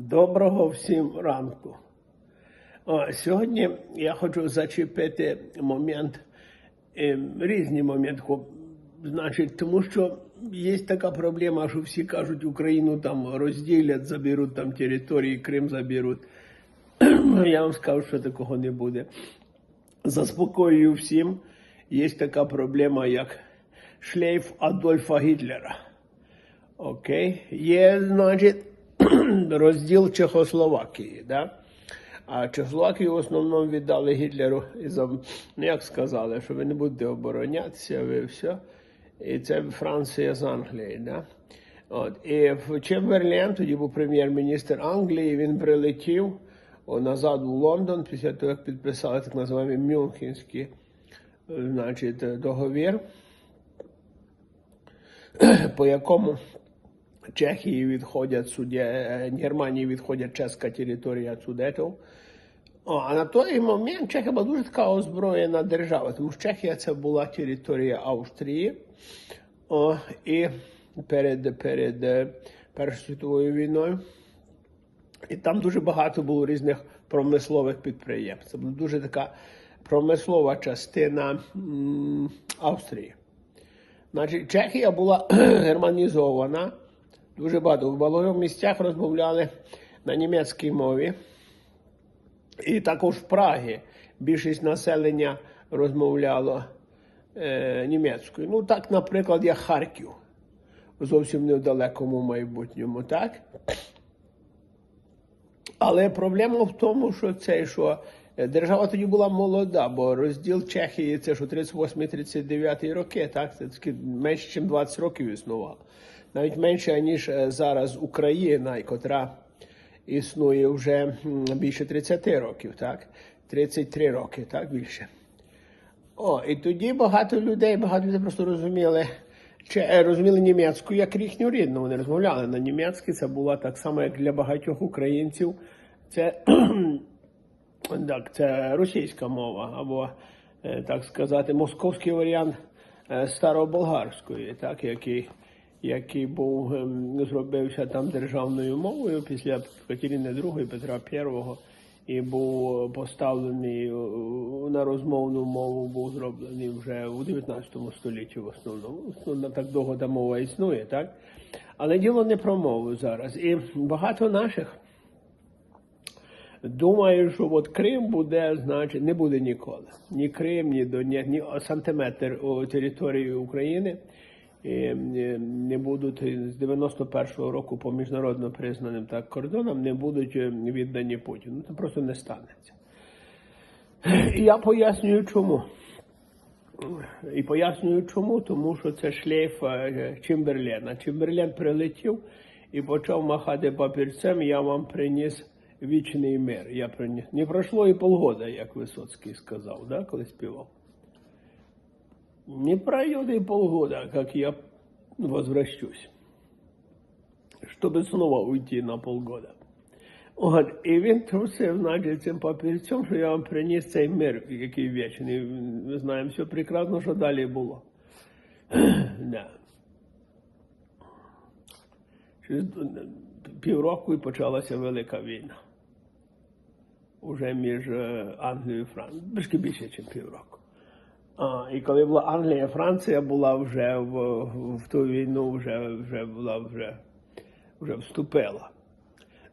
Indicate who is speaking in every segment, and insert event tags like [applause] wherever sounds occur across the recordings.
Speaker 1: Доброго всім ранку. О, сьогодні я хочу зачепити момент, е, різні моменти. Значить, тому що є така проблема, що всі кажуть, Україну там розділять, заберуть там території, Крим заберуть. [clears throat] Я вам скажу, що такого не буде. Заспокоюю всім, є така проблема, як шлейф Адольфа Гітлера. Окей. Є, значить, розділ Чехословакії, да? А Чехословакію в основному віддали Гітлеру і ну як сказали, що ви не будете оборонятися, ви все. І це Франція з Англії, да? От. І Чемберлен, тоді був прем'єр-міністр Англії, він прилетів назад у Лондон після того, як підписали так називаємо Мюнхенський значить, договір [clears throat] по якому Чехії відходять суддя, е, Германії відходять чеська територія судетів. А на той момент Чехія була дуже така озброєна держава, тому що Чехія це була територія Австрії. О, і перед, перед е, Першою світовою війною. І там дуже багато було різних промислових підприємств. Це була дуже така промислова частина Австрії. Значить, Чехія була [clears throat] германізована. Дуже багато. В багатьох місцях розмовляли на німецькій мові. І також в Прагі більшість населення розмовляло е, німецькою. Ну, так, наприклад, як Харків. Зовсім не в далекому майбутньому, так? Але проблема в тому, що це що е, держава тоді була молода, бо розділ Чехії це що 38-39 роки, так? Це менше, ніж 20 років існувало. Навіть менше, ніж е, зараз Україна, котра існує вже більше 30 років, так? 33 роки, так більше. О, і тоді багато людей, багато людей просто розуміли, чи е, розуміли німецьку як їхню рідну. Вони розмовляли на німецькій. Це була так само, як для багатьох українців. Це [clears throat] так, це російська мова, або е, так сказати, московський варіант староболгарської, так, який, який був ем, зробився там державною мовою після Катерини II, Петра I і був поставлений е, на розмовну мову, був зроблений вже у 19 столітті в основному. Ну, так довго та мова існує, так? Але діло не про мову зараз. І багато наших думаю, що от Крим буде, значить, не буде ніколи. Ні Крим, ні Донець, ні сантиметр території України і, не будуть з 91-го року по міжнародно признаним так кордонам не будуть е, віддані Путіну. Це просто не станеться. Я пояснюю, чому. І пояснюю, чому, тому що це шлейф е, Чимберлена. Чимберлен прилетів і почав махати папірцем, я вам приніс вічний мир. Я приніс. Не пройшло і полгода, як Висоцький сказав, да, коли співав. Не пройдет и полгода, как я возвращусь, чтобы снова уйти на полгода. От, і він трусив, значить, цим папірцем, що я вам приніс цей мир, який вічний. Ми знаємо все прекрасно, що далі було. да. Через півроку і почалася Велика війна. Уже між е, Англією і Францією. Трішки більше, ніж півроку. А, і коли була Англія, Франція була вже в, в ту війну, вже, вже була вже, вже вступила.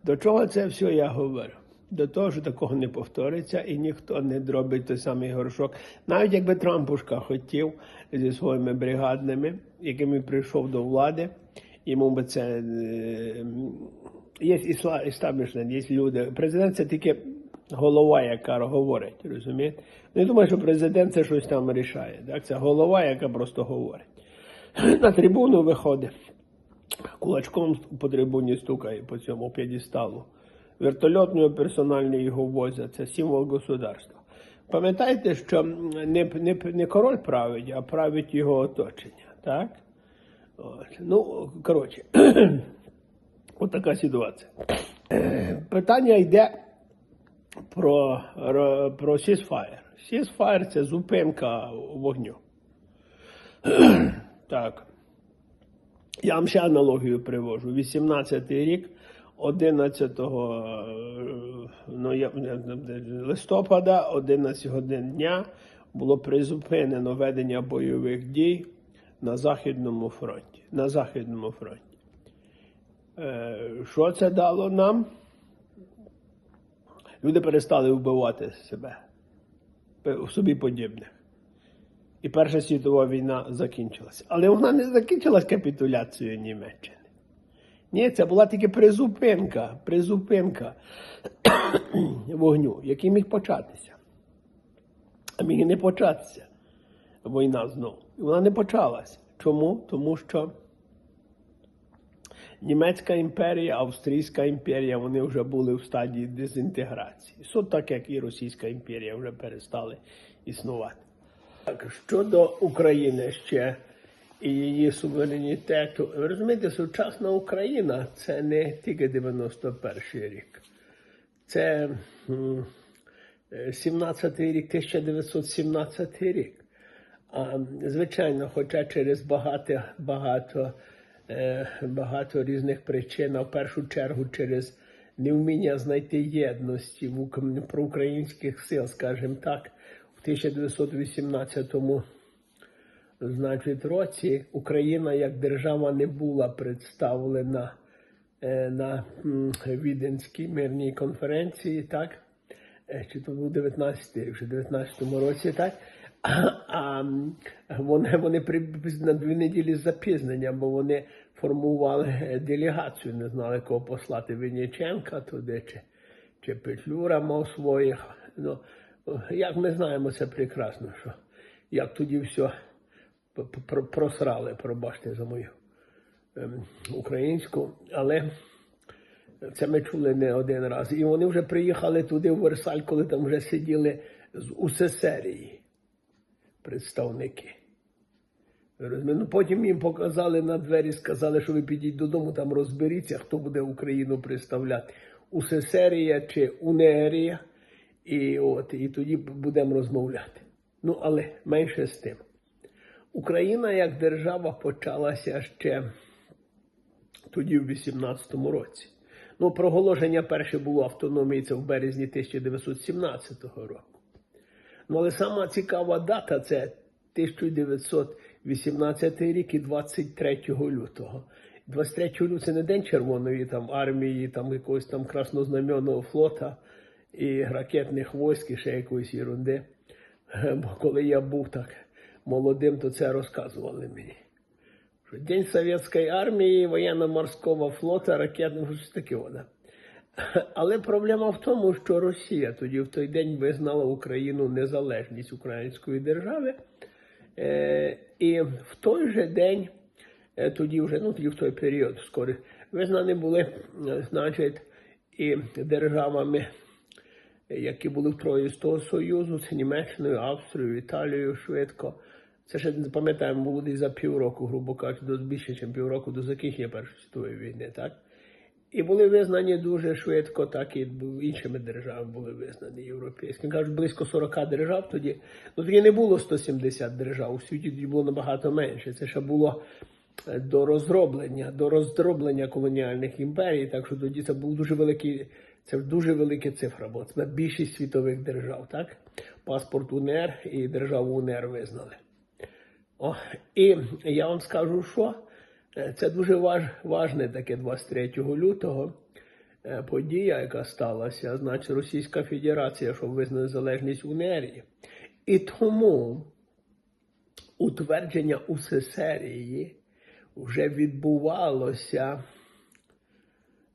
Speaker 1: До чого це все я говорю? До того, що такого не повториться і ніхто не дробить той самий горшок. Навіть якби Трампушка хотів зі своїми бригадними, якими прийшов до влади, йому би це е, є істаблішмент, є люди. Президент це тільки голова, яка говорить, розумієте? Ну, я думаю, що президент це щось там рішає. Так? Це голова, яка просто говорить. [clears throat] На трибуну виходить, кулачком по трибуні стукає по цьому п'єдесталу. Вертольотний персональний його возять, це символ государства. Пам'ятаєте, що не, не, не король править, а править його оточення. Так? От. Ну, коротше, [clears throat] от ситуація. [clears throat] Питання йде про, ро- про ceasefire. Ceasefire – це зупинка вогню. [clears throat] так. Я вам ще аналогію привожу. 18-й рік 11 е, ну, я- листопада, 11 годин дня, було призупинено ведення бойових дій на Західному фронті. На Західному фронті. Е, Що це дало нам? Люди перестали вбивати себе, собі подібних. І Перша світова війна закінчилася. Але вона не закінчилась капітуляцією Німеччини. Ні, це була тільки призупинка, призупинка [clears throat] вогню, який міг початися. А міг і не початися війна знову. І вона не почалася. Чому? Тому що Німецька імперія, Австрійська імперія, вони вже були в стадії дезінтеграції. Все так, як і Російська імперія вже перестали існувати. Так, щодо України ще і її суверенітету, ви розумієте, сучасна Україна це не тільки 91 рік. Це е, 17-й рік, 1917 рік. А, звичайно, хоча через багато, багато, е, багато різних причин, а в першу чергу через невміння знайти єдності в ук- проукраїнських сил, скажімо так, в 1918 значить, році Україна як держава не була представлена е, на Віденській мирній конференції, так? Е, Чи то був 19 рік, вже в 19-му році, так? А, вони, вони на дві неділі з запізненням, бо вони формували е, делегацію, не знали, кого послати Винниченка туди, чи, чи Петлюра мав своїх. Ну, як ми знаємо, це прекрасно, що як тоді все просрали, пробачте за мою ем, українську, але це ми чули не один раз. І вони вже приїхали туди в Версаль, коли там вже сиділи з УССРії представники. Ну, потім їм показали на двері, сказали, що ви підіть додому, там розберіться, хто буде Україну представляти. УССРія чи УНЕРія. І, от, і тоді будемо розмовляти. Ну, але менше з тим. Україна як держава почалася ще тоді, в 18-му році. Ну, проголошення перше було автономії це в березні 1917 року. Ну, але сама цікава дата це 1918 рік і 23 лютого. 23 лютого це не день Червоної там, армії, там якогось там краснознаменного флота і ракетних військ, і ще якоїсь ерунди. Бо коли я був так молодим, то це розказували мені. День Совєтської армії, воєнно-морського флота, ракетного щось таке. Вона. [laughs] Але проблема в тому, що Росія тоді в той день визнала Україну незалежність української держави. Е, і в той же день, е, тоді вже, ну тоді в той період скоро, визнані були, е, значить, і державами, які були в Троїстого Союзу, це Німеччиною, Австрією, Італією швидко. Це ще пам'ятаємо, було десь за півроку, грубо кажучи, більше, ніж півроку до закінчення Першої світової війни, так? І були визнані дуже швидко, так і іншими державами були визнані європейськими. Кажуть, близько 40 держав тоді. Ну тоді не було 170 держав. У світі тоді було набагато менше. Це ще було е, до розроблення, до роздроблення колоніальних імперій. Так що тоді це був дуже великий, це дуже велика цифра, бо це більшість світових держав, так? Паспорт УНР і державу УНР визнали. О, і я вам скажу, що це дуже важ, важне таке 23 лютого е, подія, яка сталася, значить Російська Федерація, щоб визнати залежність УНРії. І тому утвердження УССРії вже відбувалося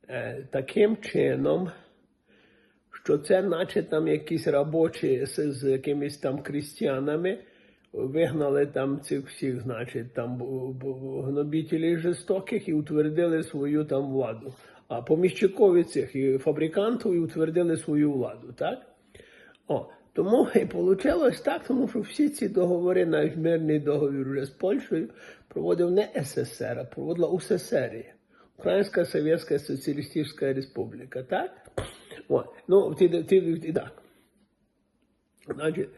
Speaker 1: е, таким чином, що це, наче там якісь робочі з, з якимись там крістіанами, вигнали там цих всіх, значить, там гнобітелів жорстоких і утвердили свою там владу. А поміщикові цих і фабрикантів і утвердили свою владу, так? О, тому і вийшло так, тому що всі ці договори, навіть мирний договір вже з Польщею, проводив не СССР, а проводила УССР. Українська Совєтська Соціалістична Республіка, так? О, ну, ти, ти, ти, так. Значить,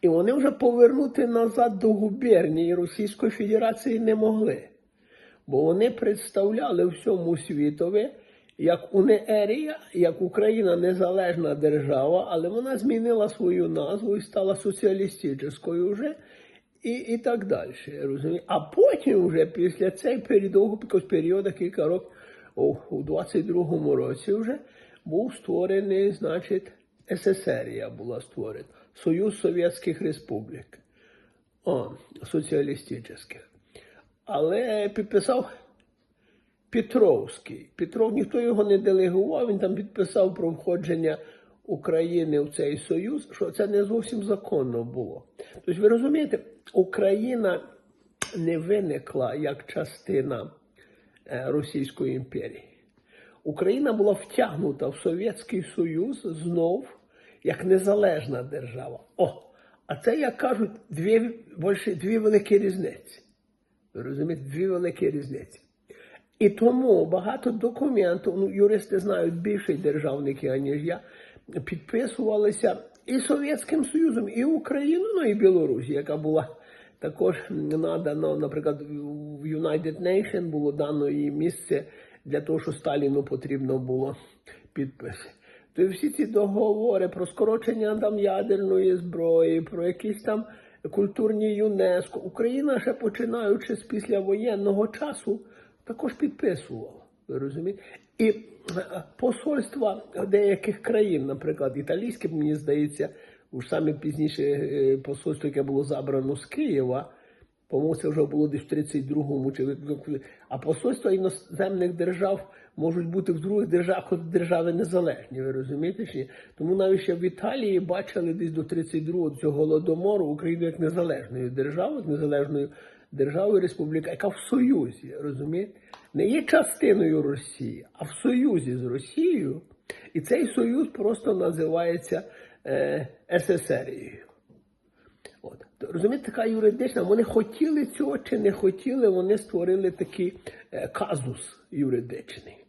Speaker 1: і вони вже повернути назад до губернії Російської Федерації не могли. Бо вони представляли всьому світові як Унеерія, як Україна незалежна держава, але вона змінила свою назву і стала соціалістичною вже. І, і так далі. Розумієте? А потім, вже після цей періоду, періоду, кілька років, о, у 22-му році вже був створений, значить, СССРія була створена, Союз Совєтських Республік, о, соціалістичних. Але підписав Петровський. Петров ніхто його не делегував, він там підписав про входження України в цей союз, що це не зовсім законно було. Тобто, ви розумієте, Україна не виникла як частина е, Російської імперії. Україна була втягнута в Совєтський Союз знов як незалежна держава. О, а це, як кажуть, дві, більше, дві великі різниці. Ви розумієте, дві великі різниці. І тому багато документів, ну, юристи знають більше державники, аніж я, підписувалися і Совєтським Союзом, і Україною, ну і Білорусі, яка була також надана, наприклад, в United Nation було дано їй місце для того, що Сталіну потрібно було підписи. Всі ці договори про скорочення там ядерної зброї, про якісь там культурні ЮНЕСКО, Україна ще починаючи з післявоєнного часу також підписувала. Ви розумієте? І е, посольства деяких країн, наприклад, італійське, мені здається, уж саме пізніше е, посольство, яке було забрано з Києва, по-моєму, це вже було десь в 32-му. Чи... А посольства іноземних держав можуть бути в других державах, хоч держави незалежні, ви розумієте? чи? Тому навіть ще в Італії бачили десь до 32-го цього голодомору Україну як незалежною державою, незалежною державою республіка, яка в Союзі, розумієте? Не є частиною Росії, а в Союзі з Росією. І цей союз просто називається е, СССРією. Розумієте, така юридична, вони хотіли цього чи не хотіли, вони створили такий е, казус юридичний.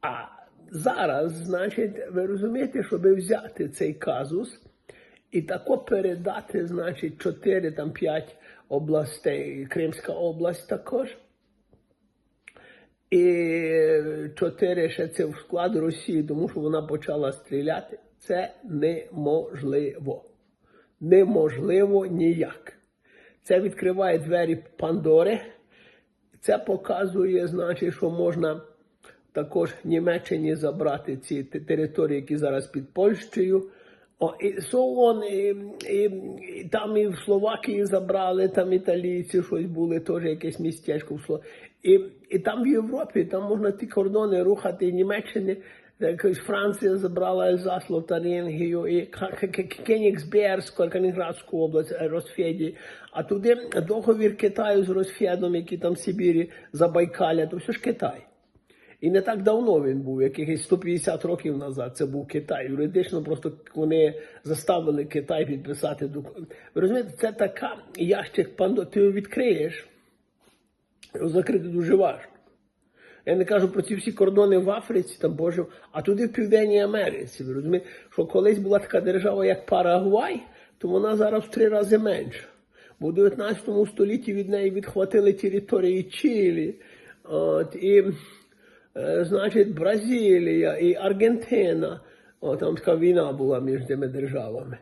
Speaker 1: А зараз, значить, ви розумієте, щоб взяти цей казус і тако передати, значить, 4 там 5 областей, Кримська область також. І чотири ще це в склад Росії, тому що вона почала стріляти. Це неможливо. Неможливо ніяк. Це відкриває двері Пандори. Це показує, значить, що можна також Німеччині забрати ці території, які зараз під Польщею. О, і сон, і, і, і там і в Словакії забрали, там італійці щось були, теж якесь містечко в Словакії. І, і там в Європі там можна ті кордони рухати і Німеччини. Якось Франція забрала Ельзас, Лотарингію, і Кенігсберську, Калінградську область, Росфеді. А туди договір Китаю з Росфедом, який там в Сибірі, Забайкаля, то все ж Китай. І не так давно він був, якихось 150 років назад. Це був Китай. Юридично просто вони заставили Китай підписати документ. Ви розумієте, це така ящик пандо. Ти його відкриєш, його закрити дуже важко. Я не кажу про ці всі кордони в Африці, там Боже, а туди в Південній Америці. Ви розумієте, що колись була така держава, як Парагвай, то вона зараз в три рази менша. Бо в 19 столітті від неї відхватили території Чилі. От, і Е, значить, Бразилія і Аргентина. О, там така війна була між цими державами.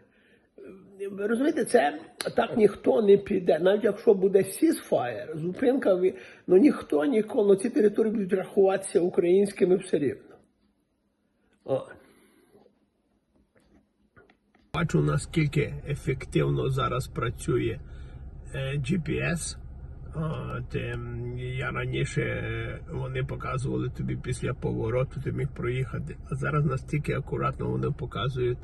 Speaker 1: Ви розумієте, це так ніхто не піде. Навіть якщо буде сізфаєр, зупинка, ну ніхто ніколи, ну, ці території будуть рахуватися українськими все рівно. О. Бачу, наскільки ефективно зараз працює е, GPS. От, ем, я раніше е, вони показували тобі після повороту, ти міг проїхати. А зараз настільки акуратно вони показують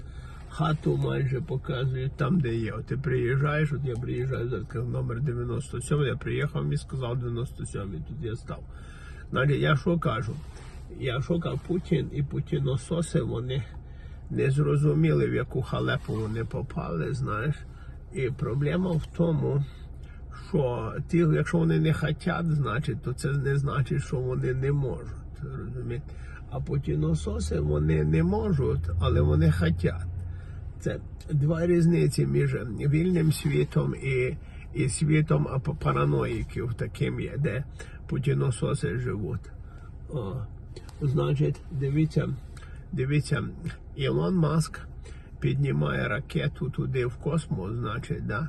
Speaker 1: хату, майже показують там, де є. От ти приїжджаєш, от я приїжджаю зараз номер 97, я приїхав і сказав 97, тут я став. Далі я що кажу? Я шукав Путін і путінососи, вони не зрозуміли, в яку халепу вони попали, знаєш. І проблема в тому що ті, якщо вони не хочуть, значить, то це не значить, що вони не можуть. розумієте? А потінососи вони не можуть, але вони хочуть. Це два різниці між вільним світом і і світом параноїків, таким є, де путінососи живуть. О. Значить, дивіться, дивіться, Ілон Маск піднімає ракету туди в космос, значить, да?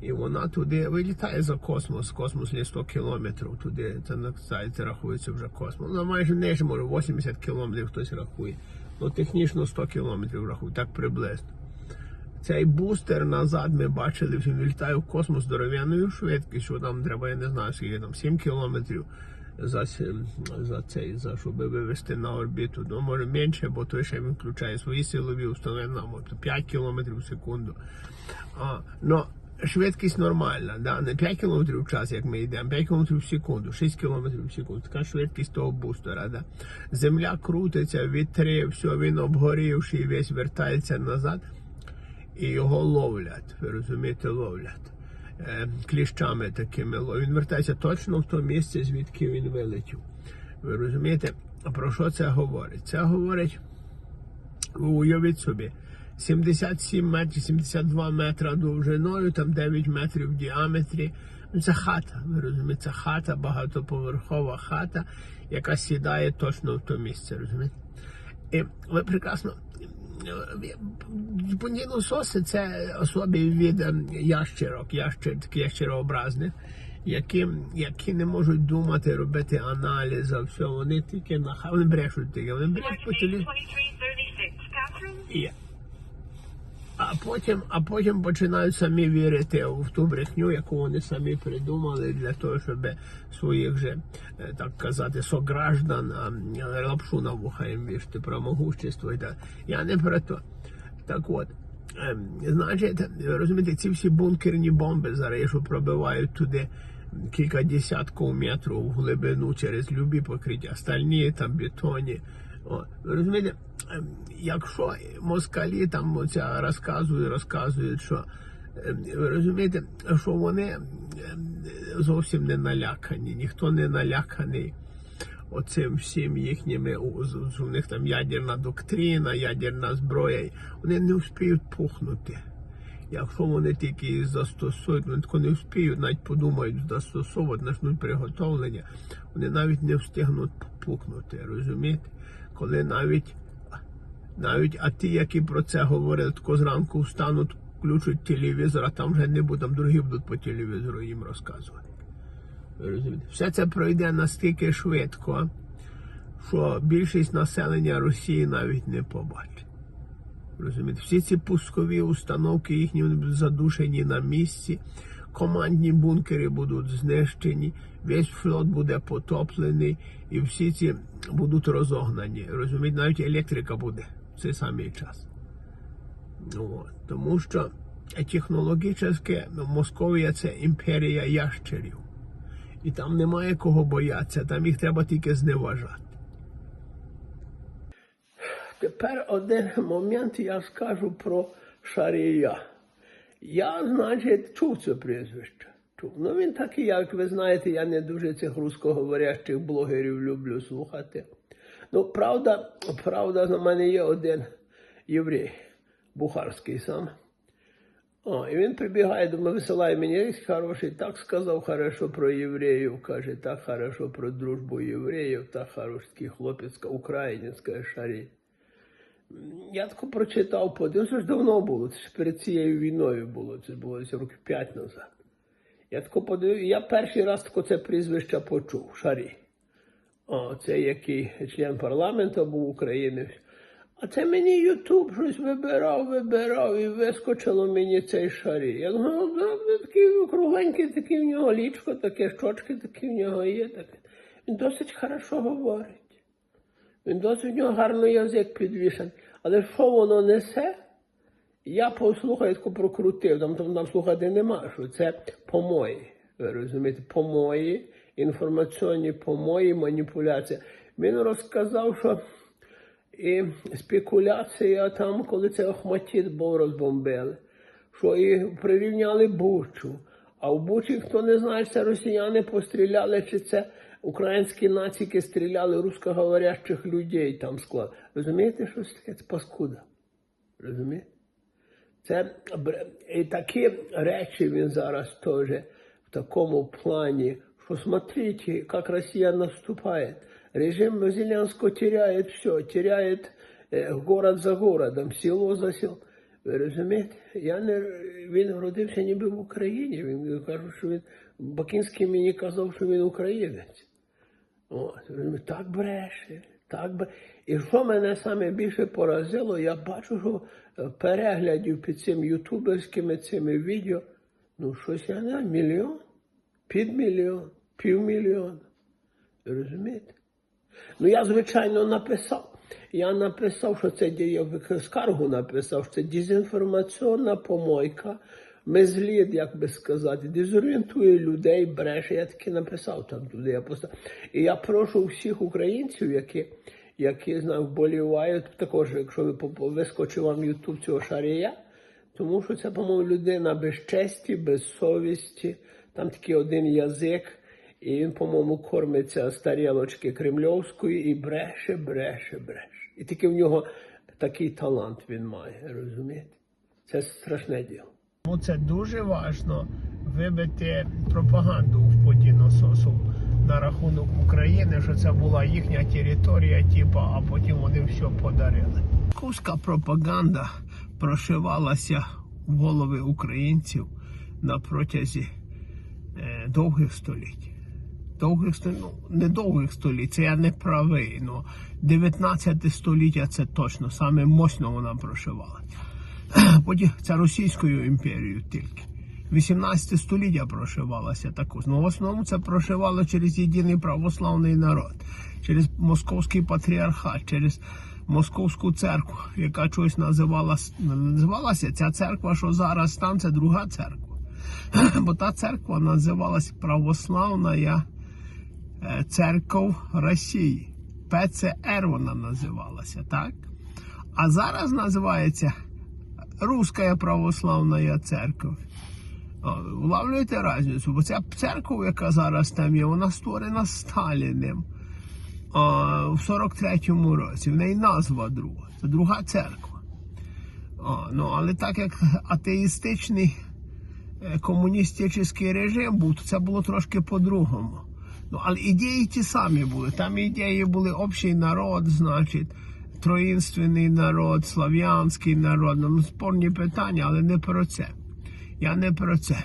Speaker 1: І вона туди вилітає за космос. Космос не 100 кілометрів туди. Це на сайті рахується вже космос. Ну, майже не може 80 кілометрів хтось рахує. Ну, технічно 100 кілометрів рахує, так приблизно. Цей бустер назад ми бачили, він вилітає в космос здоров'яною швидкістю, там треба, я не знаю, скільки там 7 кілометрів за, за цей, за щоб вивести на орбіту. Ну, може менше, бо той ще він включає свої силові установи, може 5 кілометрів в секунду. А, но швидкість нормальна, да? не 5 км в час, як ми йдемо, 5 км в секунду, 6 км в секунду. Така швидкість того бустера. Да? Земля крутиться, вітри, все, він обгорівший, весь вертається назад і його ловлять. Ви розумієте, ловлять. Е, кліщами такими. Він вертається точно в то місце, звідки він вилетів. Ви розумієте, про що це говорить? Це говорить, уявіть собі, 77 метрів, 72 метра довжиною, там 9 метрів в діаметрі. Ну, Це хата, ви розумієте, це хата, багатоповерхова хата, яка сідає точно в то місце, розумієте? І ви прекрасно. Понінососи це особі від ем, ящерок, ящер, ящерообразних, які, які не можуть думати, робити аналіз, а все, вони тільки на вони брешуть тільки, вони брешуть по.
Speaker 2: 2336.
Speaker 1: А потім, а потім починають самі вірити в ту брехню, яку вони самі придумали для того, щоб своїх же, е, так казати, сограждан лапшу на вуха їм вішти про могущество і так. Я не про то. Так от. ем, Значить, розумієте, ці всі бункерні бомби зараз, пробивають туди кілька десятків метрів в глибину через любі покриття, стальні там бетоні. О, розумієте, якщо москалі там оця розказують, розказують, що ем, ви розумієте, що вони ем, зовсім не налякані, ніхто не наляканий оцим всім їхніми у- них там ядерна доктрина, ядерна зброя. Вони не вспіють пухнути. Якщо вони тільки застосують, вони тако не вспіють, навіть подумають застосовувати, почнуть приготовлення, вони навіть не встигнуть пукнути, розумієте? Коли навіть навіть а ті, які про це говорили, тако зранку встануть, включать телевізор, а там вже не буде, там другі будуть по телевізору їм розказувати. Все це пройде настільки швидко, що більшість населення Росії навіть не побачить. Розумієте? Всі ці пускові установки їхні будуть задушені на місці, командні бункери будуть знищені, весь флот буде потоплений, і всі ці будуть розогнані. Розумієте, навіть електрика буде цей самий час. Ну, от. Тому що технологічно Московія це імперія ящерів. І там немає кого боятися, там їх треба тільки зневажати. Тепер один момент я скажу про Шарія. Я, значить, чув це прізвище. Чув. Ну він такий, як ви знаєте, я не дуже цих русскоговорящих блогерів люблю слухати. Ну, правда, правда, на мене є один єврей, бухарський сам. О, і він прибігає, думає, висилає мені лист хороший, так сказав хорошо про євреїв, каже, так хорошо про дружбу євреїв, так хороший хлопець, українець, каже, шарій. Я тако прочитав, подивився, ж давно було, це ж перед цією війною було, це було десь років п'ять назад. Я тако подивився, я перший раз тако це прізвище почув, Шарій. О, це який член парламенту був України. А це мені Ютуб щось вибирав, вибирав і вискочило мені цей шарі. Я думаю, ну, такий кругленький, такий в нього лічко, таке щочки такі в нього є. Таке. Він досить хорошо говорить. Він досить в нього гарно язик підвішений. Але що воно несе? Я послухаю, таку прокрутив, там, там, там слухати нема, що це помої. Ви розумієте, помої, інформаційні помої, маніпуляція. Він розказав, що і спекуляція там, коли це Охматіт був розбомбили, що і прирівняли Бучу. А в Бучі, хто не знає, це росіяни постріляли, чи це українські нацики стріляли русскоговорящих людей там склад. Розумієте, що це? Це паскуда. Розумієте? Це і такі речі він зараз теж в такому плані, що смотрите, як Росія наступає. Режим Зеленского теряет все, теряет е, город за городом, село за селом. Ви розумієте? Я не, він родився ніби в Україні. Він каже, що він Бакінський мені казав, що він українець. От, так бреше, так бреше. І що мене саме більше поразило, я бачу, що е, переглядів під цим ютуберськими цими відео, ну щось я не мільйон, півмільйон, півмільйона. Розумієте? Ну я, звичайно, написав. Я написав, що це я скаргу написав, що це дезінформаційна помойка, мезлід, як би сказати, дезорієнтує людей, бреше. Я таки написав там туди. Я просто... І я прошу всіх українців, які, які знаю, вболівають, також, якщо ви вискочив вам Ютуб цього шарія, тому що це, по-моєму, людина без честі, без совісті, там такий один язик. І він, по-моєму, кормиться з тарілочки кремльовської і бреше, бреше, бреше. І тільки в нього такий талант він має, розумієте? Це страшне діло. Ну, це дуже важливо вибити пропаганду в Путінососу на рахунок України, що це була їхня територія, типу, а потім вони все подарили. Московська пропаганда прошивалася в голови українців на протязі довгих століть. Довгих ну, не довгих століть, це я не правий. Ну, 19 століття це точно, саме мощно вона прошивала. [clears throat] Потім це Російською імперією тільки. 18 століття прошивалася також. Ну, в основному це прошивало через єдиний православний народ, через московський патріархат, через московську церкву, яка чогось називалась, називалася. Ця церква, що зараз там, це друга церква. [laughs] Бо та церква називалась Православна е, Церков Росії. ПЦР вона називалася, так? А зараз називається Руська Православна Церква. Влавлюєте разницю, бо ця церква, яка зараз там є, вона створена Сталіним о, в 43-му році. В неї назва друга. Це друга церква. Ну, але так як атеїстичний е, комуністичний режим був, то це було трошки по-другому. Ну, але ідеї ті самі були. Там ідеї були общий народ, значить, троїнственний народ, слав'янський народ. Ну, спорні питання, але не про це. Я не про це.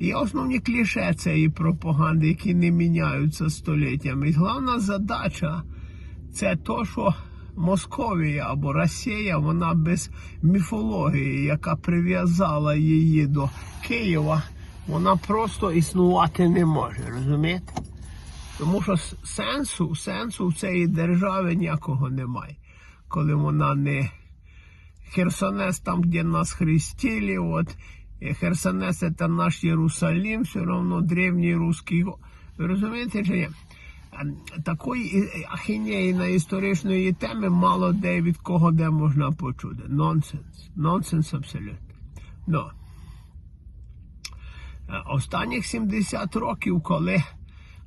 Speaker 1: Є основні кліше цієї пропаганди, які не міняються століттями. І головна задача це то, що Московія або Росія, вона без міфології, яка прив'язала її до Києва, вона просто існувати не може, розумієте? Тому що сенсу, сенсу в цієї держави ніякого немає, коли вона не Херсонес там, где нас хрестили, вот. И Херсонес это наш Иерусалим, все равно древний русский. го- Ви розумієте, чи ні? Такої і- ахінеї на історичної теми мало де від кого де можна почути. Нонсенс. Нонсенс абсолютно. Ну. Е, Останніх 70 років, коли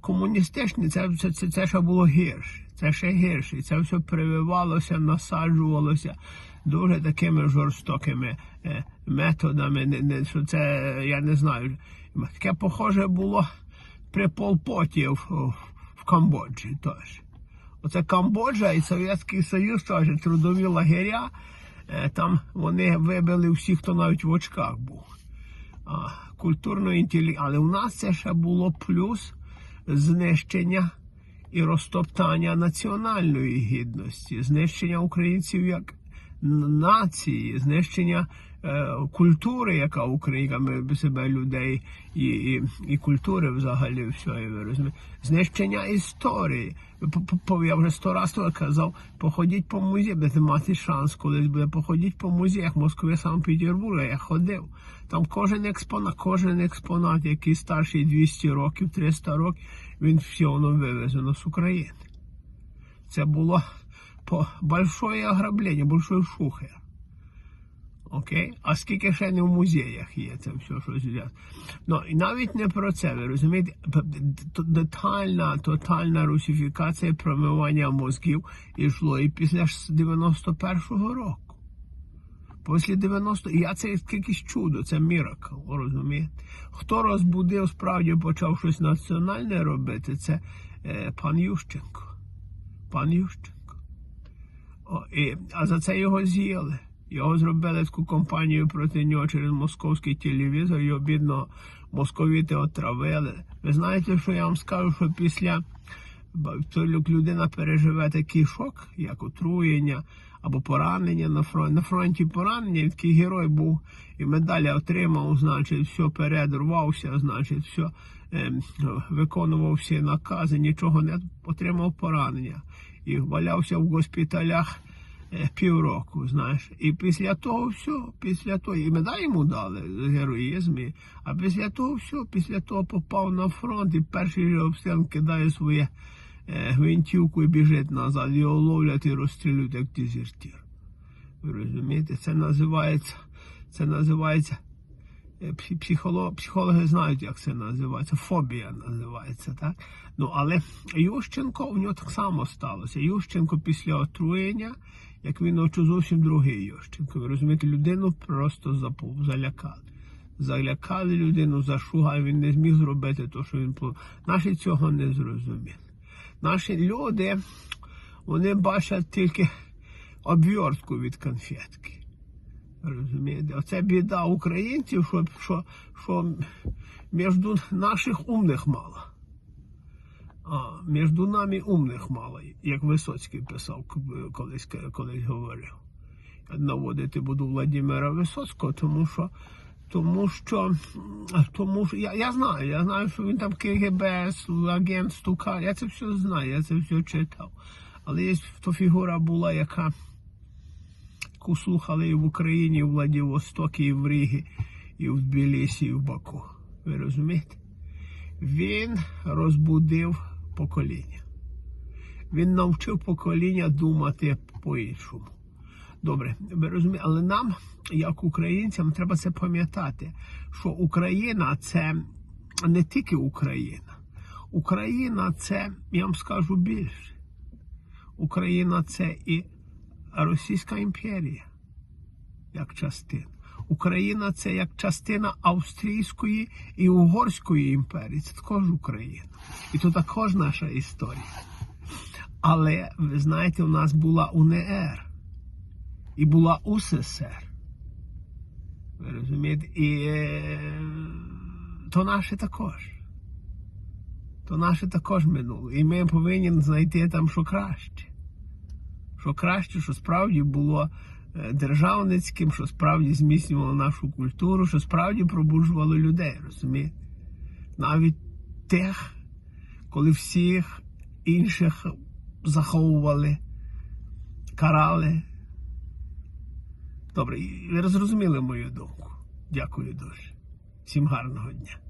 Speaker 1: комуністичні, це, це, це, це ще було гірше. Це ще гірше. Це все прививалося, насаджувалося дуже такими жорстокими е, методами. Що це, я не знаю. Таке похоже було при Полпоті в, Камбоджі теж. Оце Камбоджа і Совєтський Союз теж трудові лагеря. Е, Там вони вибили всіх, хто навіть в очках був а, культурної інтелі... Але у нас це ще було плюс знищення і розтоптання національної гідності, знищення українців як нації, знищення культури, яка українками себе людей і, і, і культури взагалі всього, ви знищення історії. Я вже сто разів казав, походіть по музеях, будете мати шанс колись буде. Походіть по музеях Москви, Санкт-Петербурга. Я ходив. Там кожен експонат, кожен експонат, який старший 200 років, 300 років, він все воно вивезено з України. Це було по большое ограблення, большой шухер. Окей? А скільки ще не в музеях є це все, що взяти. Ну, і навіть не про це, ви розумієте, детальна, тотальна русифікація промивання мозків йшло і після 91-го року. Після 90 і я це якесь чудо, це міракл, розумієте? Хто розбудив, справді почав щось національне робити, це е, пан Ющенко. Пан Ющенко. О, і, а за це його з'їли. Його зробили таку компанію проти нього через московський телевізор, його бідного московіти отравили. Ви знаєте, що я вам скажу, що після то людина переживе такий шок, як отруєння або поранення на фронті. На фронті поранення, він такий герой був і медалі отримав, значить, все перед рвався, значить, все ем, виконував всі накази, нічого не отримав поранення. І валявся в госпіталях е, півроку, знаєш. І після того все, після того, і медаль йому дали за героїзм, а після того все, після того попав на фронт і перший же обстріл кидає своє е, гвинтівку і біжить назад, його ловлять і розстрілюють як дезертир. Ви розумієте, це називається, це називається. е, Психолог, психологи знають, як це називається. Фобія називається, так? Ну, але Ющенко в нього так само сталося. Ющенко після отруєння, як він очу зовсім другий Ющенко. Ви розумієте, людину просто запу- залякали. Залякали людину, зашугали, він не зміг зробити те, що він планував. Наші цього не зрозуміли. Наші люди, вони бачать тільки обвертку від конфетки. Розумієте? Оце біда українців, що, що, що між наших умних мало. А, між нами умних мало, як Висоцький писав колись, колись говорив. Я наводити буду Владимира Висоцького, тому що тому що, тому що я, я знаю, я знаю, що він там КГБ, агент Стука, я це все знаю, я це все читав. Але є то фігура була, яка яку слухали і в Україні, і в Владивостокі, і в Рігі, і в Тбілісі, і в Баку. Ви розумієте? Він розбудив покоління. Він навчив покоління думати по-іншому. Добре, ви розумієте, але нам, як українцям, треба це пам'ятати, що Україна це не тільки Україна. Україна це, я вам скажу більше. Україна це і Російська імперія як частина. Україна це як частина Австрійської і Угорської імперії. Це також Україна. І то також наша історія. Але ви знаєте, у нас була УНР і була УССР. Ви розумієте? І е, то наше також. То наше також минуло. І ми повинні знайти там, що краще. Що краще, що справді було державницьким, що справді зміцнювало нашу культуру, що справді пробуджувало людей, розумієте? Навіть тих, коли всіх інших заховували, карали. Добре, ви зрозуміли мою думку. Дякую дуже. Всім гарного дня.